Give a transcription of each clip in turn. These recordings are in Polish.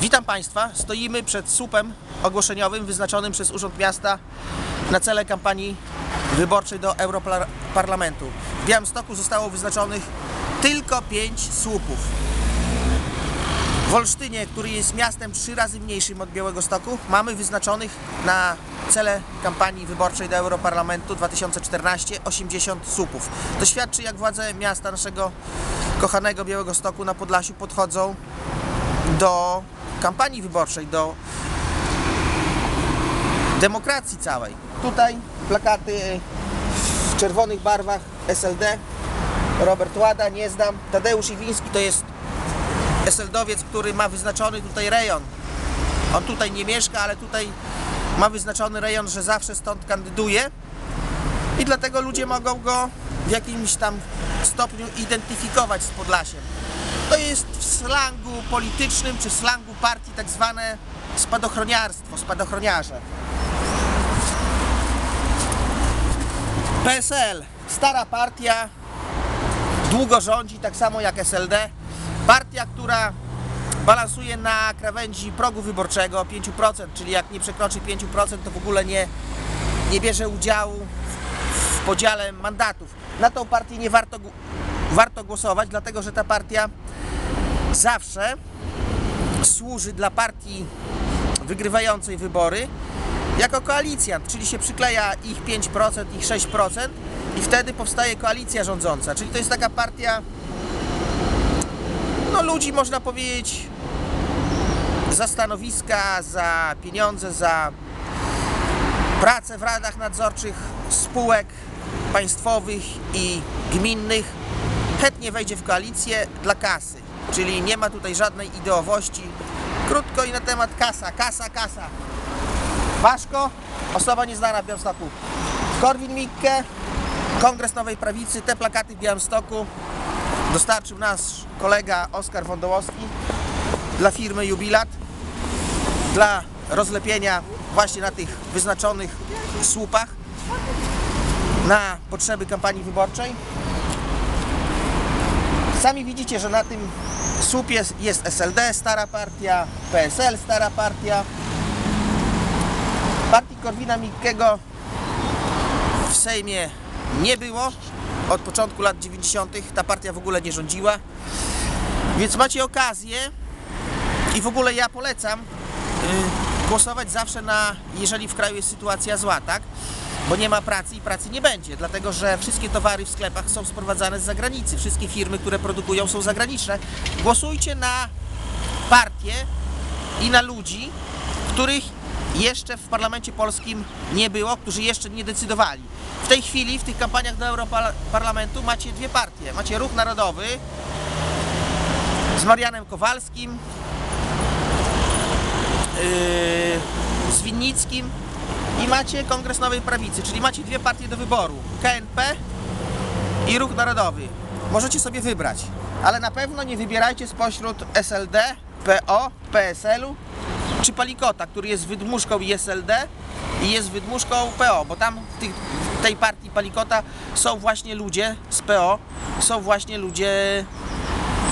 Witam Państwa. Stoimy przed słupem ogłoszeniowym wyznaczonym przez Urząd Miasta na cele kampanii wyborczej do Europarlamentu. W Białymstoku zostało wyznaczonych tylko 5 słupów. W Olsztynie, który jest miastem trzy razy mniejszym od Białego Stoku, mamy wyznaczonych na cele kampanii wyborczej do Europarlamentu 2014 80 słupów. To świadczy, jak władze miasta naszego kochanego Białego Stoku na Podlasiu podchodzą do kampanii wyborczej, do demokracji całej. Tutaj plakaty w czerwonych barwach SLD. Robert Łada, nie znam. Tadeusz Iwiński to jest SLD-owiec, który ma wyznaczony tutaj rejon. On tutaj nie mieszka, ale tutaj ma wyznaczony rejon, że zawsze stąd kandyduje i dlatego ludzie mogą go w jakimś tam stopniu identyfikować z Podlasiem. To jest w slangu politycznym czy slangu partii tak zwane spadochroniarstwo, spadochroniarze. PSL, stara partia, długo rządzi, tak samo jak SLD. Partia, która balansuje na krawędzi progu wyborczego 5%, czyli jak nie przekroczy 5%, to w ogóle nie, nie bierze udziału w, w podziale mandatów. Na tą partię nie warto, warto głosować, dlatego że ta partia zawsze służy dla partii wygrywającej wybory jako koalicjant, czyli się przykleja ich 5%, ich 6% i wtedy powstaje koalicja rządząca. Czyli to jest taka partia, no ludzi można powiedzieć, za stanowiska, za pieniądze, za pracę w radach nadzorczych spółek państwowych i gminnych chętnie wejdzie w koalicję dla kasy. Czyli nie ma tutaj żadnej ideowości. Krótko i na temat kasa, kasa, kasa. Waszko, osoba nieznana w Białymstoku. Korwin Mikke, Kongres Nowej Prawicy, te plakaty w Białymstoku dostarczył nasz kolega Oskar Wądołowski dla firmy Jubilat dla rozlepienia właśnie na tych wyznaczonych słupach na potrzeby kampanii wyborczej. Sami widzicie, że na tym słupie jest SLD, stara partia, PSL, stara partia. Partii Korwina Mikkego w Sejmie nie było. Od początku lat 90. ta partia w ogóle nie rządziła. Więc macie okazję i w ogóle ja polecam y, głosować zawsze na, jeżeli w kraju jest sytuacja zła, tak? Bo nie ma pracy i pracy nie będzie, dlatego że wszystkie towary w sklepach są sprowadzane z zagranicy. Wszystkie firmy, które produkują są zagraniczne. Głosujcie na partie i na ludzi, których jeszcze w parlamencie polskim nie było, którzy jeszcze nie decydowali. W tej chwili w tych kampaniach do Europarlamentu macie dwie partie. Macie Ruch Narodowy z Marianem Kowalskim, yy, z Winnickim macie Kongres Nowej Prawicy, czyli macie dwie partie do wyboru. KNP i Ruch Narodowy. Możecie sobie wybrać, ale na pewno nie wybierajcie spośród SLD, PO, PSL-u czy Palikota, który jest wydmuszką i SLD i jest wydmuszką PO, bo tam w, tych, tej partii Palikota są właśnie ludzie z PO, są właśnie ludzie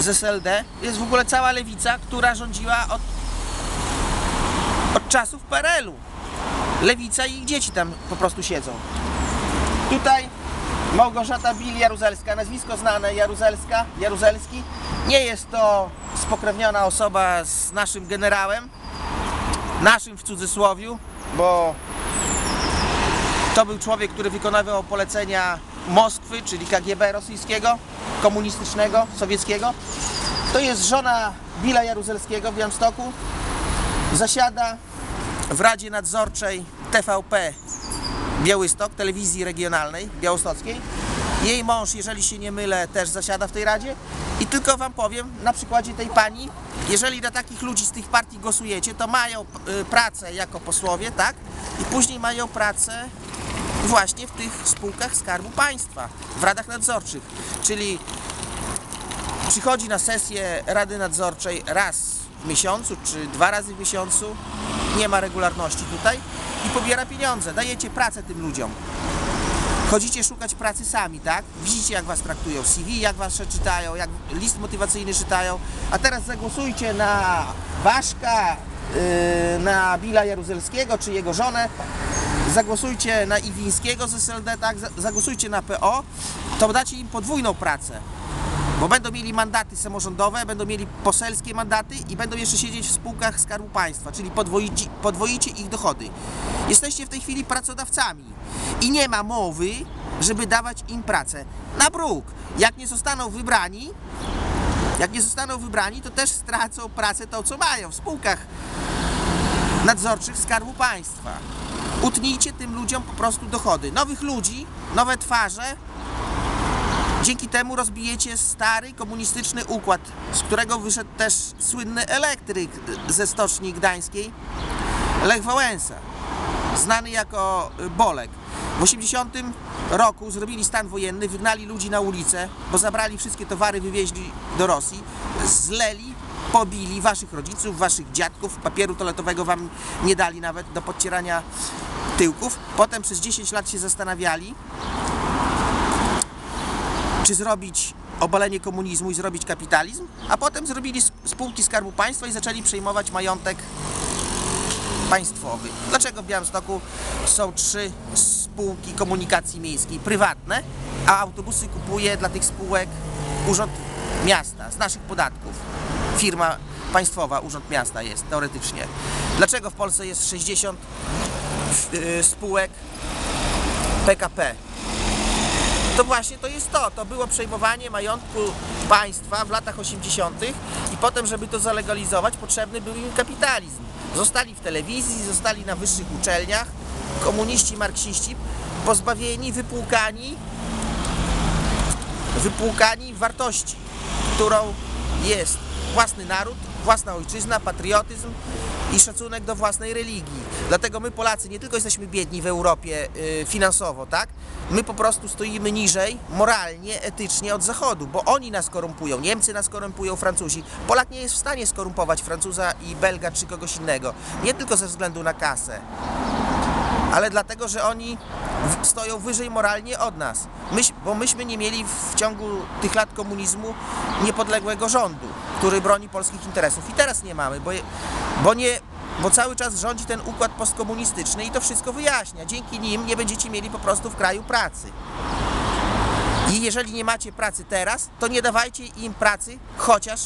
z SLD. Jest w ogóle cała lewica, która rządziła od, od czasów PRL-u. Lewica i ich dzieci tam po prostu siedzą. Tutaj Małgorzata Bil Jaruzelska, nazwisko znane Jaruzelska, Jaruzelski. Nie jest to spokrewniona osoba z naszym generałem, naszym w cudzysłowiu, bo to był człowiek, który wykonywał polecenia Moskwy, czyli KGB rosyjskiego, komunistycznego, sowieckiego. To jest żona Billa Jaruzelskiego w Białymstoku. Zasiada w Radzie Nadzorczej TVP Białystok, telewizji regionalnej białostockiej. Jej mąż, jeżeli się nie mylę, też zasiada w tej radzie. I tylko Wam powiem na przykładzie tej pani, jeżeli na takich ludzi z tych partii głosujecie, to mają y, pracę jako posłowie, tak? I później mają pracę właśnie w tych spółkach Skarbu Państwa, w radach nadzorczych. Czyli przychodzi na sesję Rady Nadzorczej raz w miesiącu, czy dwa razy w miesiącu, nie ma regularności tutaj i pobiera pieniądze, dajecie pracę tym ludziom. chodzicie szukać pracy sami, tak? Widzicie jak was traktują, CV jak was czytają, jak list motywacyjny czytają, a teraz zagłosujcie na Waszka, yy, na Billa Jaruzelskiego czy jego żonę, zagłosujcie na Iwińskiego z SLD, tak? Za- Zagłosujcie na PO, to dacie im podwójną pracę. Bo będą mieli mandaty samorządowe, będą mieli poselskie mandaty i będą jeszcze siedzieć w spółkach Skarbu Państwa, czyli podwoicie, podwoicie ich dochody. Jesteście w tej chwili pracodawcami i nie ma mowy, żeby dawać im pracę na bruk. Jak nie zostaną wybrani, jak nie zostaną wybrani, to też stracą pracę to, co mają w spółkach nadzorczych Skarbu Państwa. Utnijcie tym ludziom po prostu dochody. Nowych ludzi, nowe twarze, Dzięki temu rozbijecie stary komunistyczny układ, z którego wyszedł też słynny elektryk ze stoczni gdańskiej, Lech Wałęsa, znany jako Bolek. W 80 roku zrobili stan wojenny, wygnali ludzi na ulicę, bo zabrali wszystkie towary, wywieźli do Rosji, zleli, pobili waszych rodziców, waszych dziadków, papieru toaletowego wam nie dali nawet do podcierania tyłków. Potem przez 10 lat się zastanawiali, czy zrobić obalenie komunizmu i zrobić kapitalizm, a potem zrobili sp- spółki Skarbu Państwa i zaczęli przejmować majątek państwowy. Dlaczego w Białymstoku są trzy spółki komunikacji miejskiej prywatne, a autobusy kupuje dla tych spółek Urząd Miasta z naszych podatków? Firma państwowa, Urząd Miasta jest teoretycznie. Dlaczego w Polsce jest 60 y, spółek PKP? To właśnie to jest to. To było przejmowanie majątku państwa w latach 80. i potem, żeby to zalegalizować, potrzebny był im kapitalizm. Zostali w telewizji, zostali na wyższych uczelniach, komuniści, marksiści, pozbawieni, wypłukani, wypłukani wartości, którą jest własny naród, własna ojczyzna, patriotyzm i szacunek do własnej religii. Dlatego my Polacy nie tylko jesteśmy biedni w Europie y, finansowo, tak? My po prostu stoimy niżej moralnie, etycznie od Zachodu, bo oni nas korumpują. Niemcy nas korumpują, Francuzi. Polak nie jest w stanie skorumpować Francuza i Belga czy kogoś innego. Nie tylko ze względu na kasę ale dlatego, że oni stoją wyżej moralnie od nas. Bo myśmy nie mieli w ciągu tych lat komunizmu niepodległego rządu, który broni polskich interesów. I teraz nie mamy, bo, bo, nie, bo cały czas rządzi ten układ postkomunistyczny i to wszystko wyjaśnia. Dzięki nim nie będziecie mieli po prostu w kraju pracy. I jeżeli nie macie pracy teraz, to nie dawajcie im pracy chociaż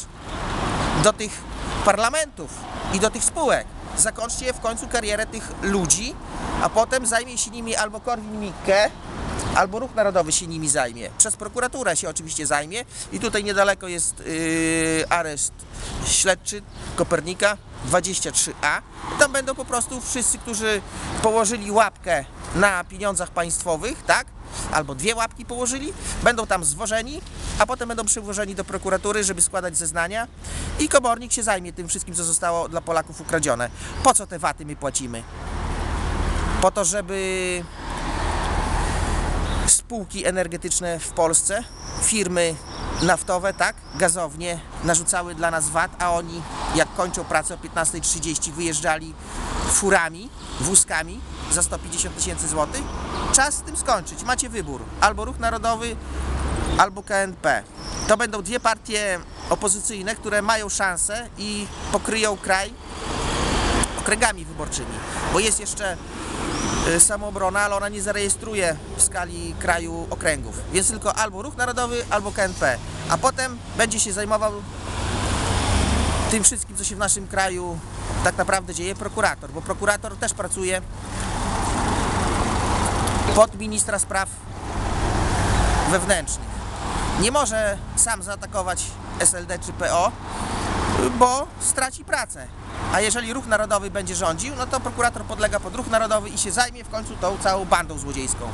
do tych parlamentów i do tych spółek. Zakończcie w końcu karierę tych ludzi, a potem zajmie się nimi albo Korwin-Mikke, albo Ruch Narodowy się nimi zajmie. Przez prokuraturę się oczywiście zajmie i tutaj niedaleko jest yy, areszt śledczy Kopernika 23A. Tam będą po prostu wszyscy, którzy położyli łapkę na pieniądzach państwowych, tak? Albo dwie łapki położyli, będą tam zwożeni, a potem będą przywożeni do prokuratury, żeby składać zeznania i komornik się zajmie tym wszystkim, co zostało dla Polaków ukradzione. Po co te waty my płacimy? Po to, żeby spółki energetyczne w Polsce, firmy naftowe, tak, gazownie narzucały dla nas VAT, a oni jak kończą pracę o 15.30 wyjeżdżali furami, wózkami za 150 tysięcy złotych. Czas z tym skończyć. Macie wybór. Albo Ruch Narodowy, albo KNP. To będą dwie partie opozycyjne, które mają szansę i pokryją kraj okręgami wyborczymi. Bo jest jeszcze samoobrona, ale ona nie zarejestruje w skali kraju okręgów. Jest tylko albo Ruch Narodowy, albo KNP. A potem będzie się zajmował tym wszystkim, co się w naszym kraju tak naprawdę dzieje, prokurator. Bo prokurator też pracuje pod ministra spraw wewnętrznych. Nie może sam zaatakować SLD czy PO, bo straci pracę. A jeżeli ruch narodowy będzie rządził, no to prokurator podlega pod ruch narodowy i się zajmie w końcu tą całą bandą złodziejską.